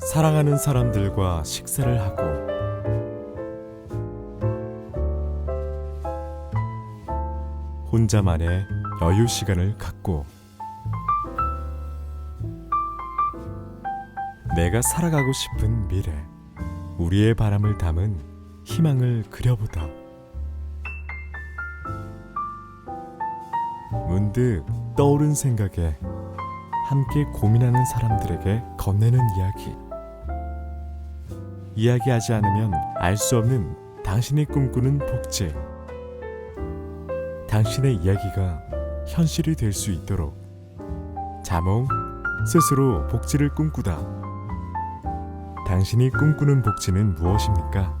사랑하는 사람들과 식사를 하고 혼자만의 여유 시간을 갖고 내가 살아가고 싶은 미래 우리의 바람을 담은 희망을 그려보다 문득 떠오른 생각에 함께 고민하는 사람들에게 건네는 이야기. 이야기하지 않으면 알 수 없는 당신이 꿈꾸는 복지. 당신의 이야기가 현실이 될 수 있도록 자몽 스스로 복지를 꿈꾸다. 당신이 꿈꾸는 복지는 무엇입니까?